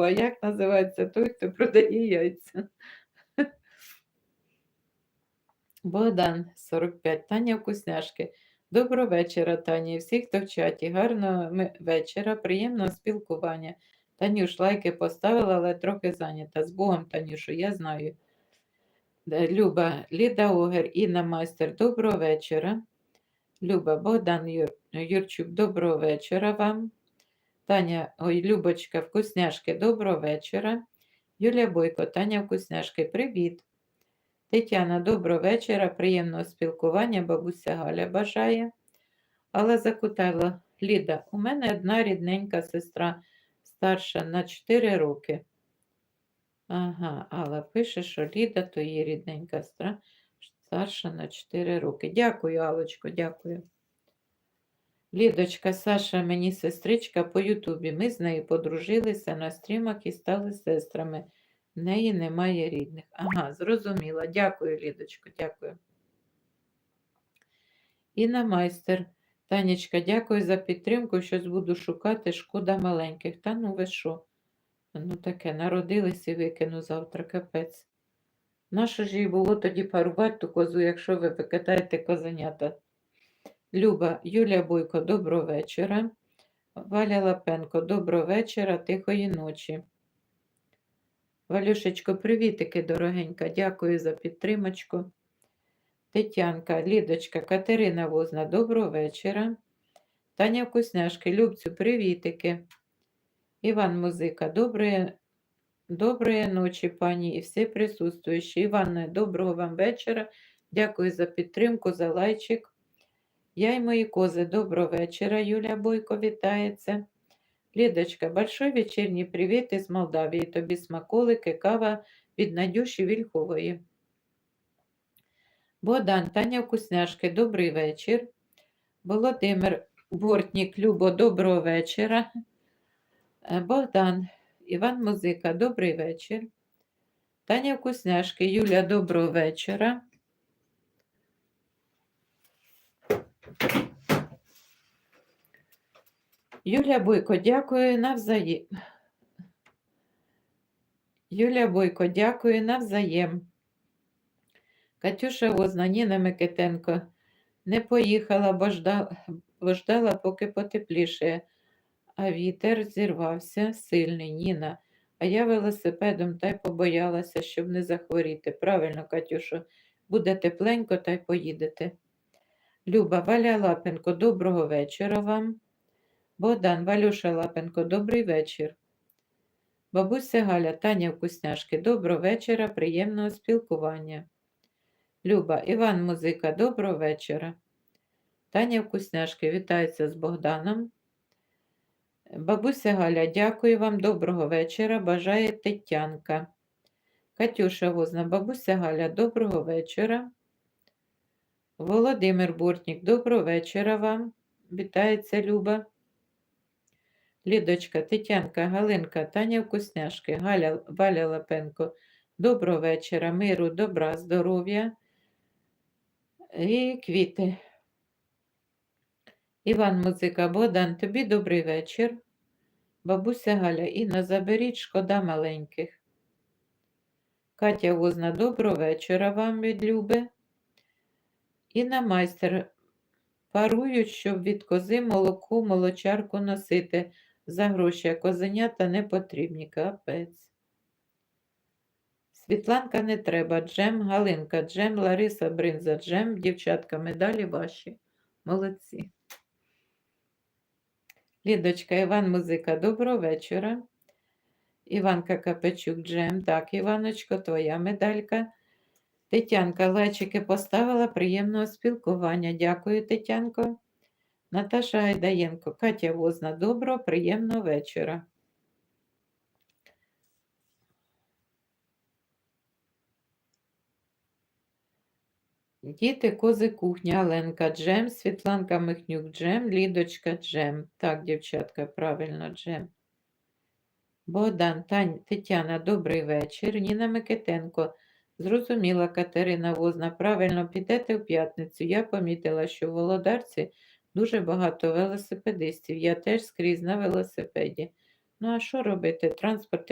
а як називається той, хто продає яйця? Богдан, 45. Таня Вкусняшки. Доброго вечора, Таня. і Всіх, хто в чаті. Гарного вечора, приємного спілкування. Танюш, лайки поставила, але трохи зайнята. З Богом, Танюшу, я знаю. Е, Люба, Ліда Огер, Інна Майстер, доброго вечора. Люба, Богдан Юр... Юрчук, доброго вечора вам. Таня, ой, Любочка, вкусняшки, доброго вечора. Юлія Бойко, Таня Вкусняшки, привіт. Тетяна, доброго вечора, приємного спілкування, бабуся Галя бажає. Але закутала Ліда, у мене одна рідненька сестра старша на 4 роки. Ага, Алла пише, що Ліда то її рідненька сестра старша на 4 роки. Дякую, Алочко, дякую. Лідочка, Саша, мені сестричка по Ютубі. Ми з нею подружилися на стрімах і стали сестрами. В неї немає рідних. Ага, зрозуміла. Дякую, Лідочко, дякую. Інна майстер. Танечка, дякую за підтримку. Щось буду шукати. Шкода маленьких. Та ну ви що? Ну таке, народились і викину завтра, капець. Нащо ж їй було тоді парувати ту козу, якщо ви викидаєте козенята? Люба, Юлія Бойко, доброго вечора. Валя Лапенко, доброго вечора, тихої ночі. Валюшечко, привітики, дорогенька, дякую за підтримочку. Тетянка, Лідочка, Катерина Возна, доброго вечора. Таня Вкусняшки, Любцю, привітики. Іван Музика, доброї, доброї ночі, пані і всі присутствуючі. Іване, доброго вам вечора. Дякую за підтримку, за лайчик. Я й мої кози, доброго вечора. Юля Бойко вітається. Лідочка, большой вечірній привіт із Молдавії. Тобі смаколики, кава від Надюші Вільхової. Богдан, Таня Вкусняшки, добрий вечір. Володимир Бортнік, Любо, доброго вечора. Е, Богдан, Іван Музика, добрий вечір. Таня Вкусняшки, Юля, доброго вечора. Юлія Бойко, дякую навзаєм. Юлія Бойко, дякую навзаєм. Катюша Возна, Ніна Микитенко не поїхала, бо ждала, бо ждала, поки потепліше, а вітер зірвався сильний, Ніна. А я велосипедом та й побоялася, щоб не захворіти. Правильно, Катюшо, буде тепленько та й поїдете. Люба, Валя Лапенко, доброго вечора вам. Богдан, Валюша Лапенко, добрий вечір. Бабуся Галя, Таня Вкусняшки, доброго вечора, приємного спілкування. Люба, Іван Музика, доброго вечора. Таня Вкусняшки, вітається з Богданом. Бабуся Галя, дякую вам, доброго вечора. Бажає Тетянка. Катюша Возна, бабуся Галя, доброго вечора. Володимир Бортнік, доброго вечора вам. Вітається Люба. Лідочка, Тетянка, Галинка, Таня Вкусняшки, Галя, Валя Лапенко. Доброго вечора, миру, добра, здоров'я і квіти. Іван Музика, Богдан, тобі добрий вечір. Бабуся Галя, Інна, заберіть шкода маленьких. Катя Возна, доброго вечора вам від Люби. Інна майстер, парують, щоб від кози молоко, молочарку носити за гроші, а козенята не потрібні. Капець. Світланка не треба, Джем, Галинка, Джем, Лариса Бринза, Джем, дівчатка, медалі ваші. Молодці. Лідочка, Іван Музика, доброго вечора. Іванка Капечук, Джем. Так, Іваночко, твоя медалька. Тетянка, лайчики поставила приємного спілкування. Дякую, Тетянко. Наташа Гайдаєнко, Катя Возна, доброго, приємного вечора. Діти, кози кухня, Оленка Джем, Світланка Михнюк Джем, Лідочка Джем. Так, дівчатка, правильно, Джем. Богдан, Тетяна, добрий вечір. Ніна Микитенко. Зрозуміла Катерина Возна. Правильно підете в п'ятницю. Я помітила, що в Володарці дуже багато велосипедистів. Я теж скрізь на велосипеді. Ну, а що робити? Транспорт